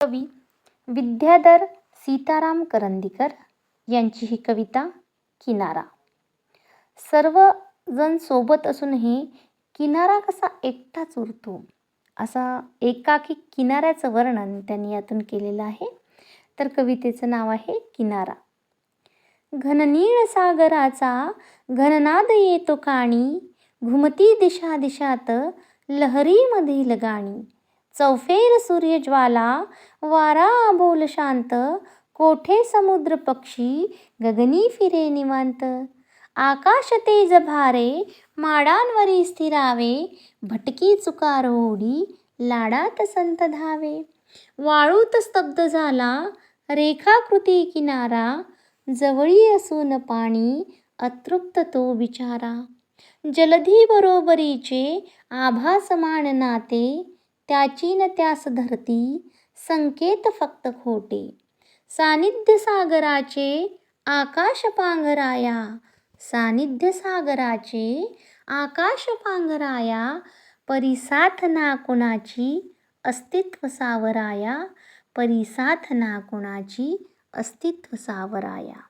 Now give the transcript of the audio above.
कवी विद्याधर सीताराम करंदीकर यांची ही कविता किनारा. सर्वजण सोबत असूनही किनारा कसा एकटाच उरतो? असा एकाकी किनाऱ्याचं वर्णन त्यांनी यातून केलेलं आहे. तर कवितेचं नाव आहे किनारा. घननीळ सागराचा घननाद येतो काणी घुमती दिशा दिशात लहरीमधील गाणी चौफेर सूर्यज्वाला वारा आबोल शांत कोठे समुद्र पक्षी गगनी फिरे निवांत. आकाश तेज भारे माडांवरी स्थिरावे भटकी चुकार ओढी लाडात संत धावे. वाळूत स्तब्ध झाला रेखाकृती किनारा जवळी असून पाणी अतृप्त तो बिचारा. जलधी बरोबरीचे आभासमान नाते त्याची न त्यास धरती संकेत फक्त खोटे. सानिध्य सागराचे आकाश पांघराया. सानिध्य सागराचे आकाश पांघराया. परिसाथ ना कुणाची अस्तित्व सावराया. परिसाथ ना कुणाची अस्तित्व सावराया.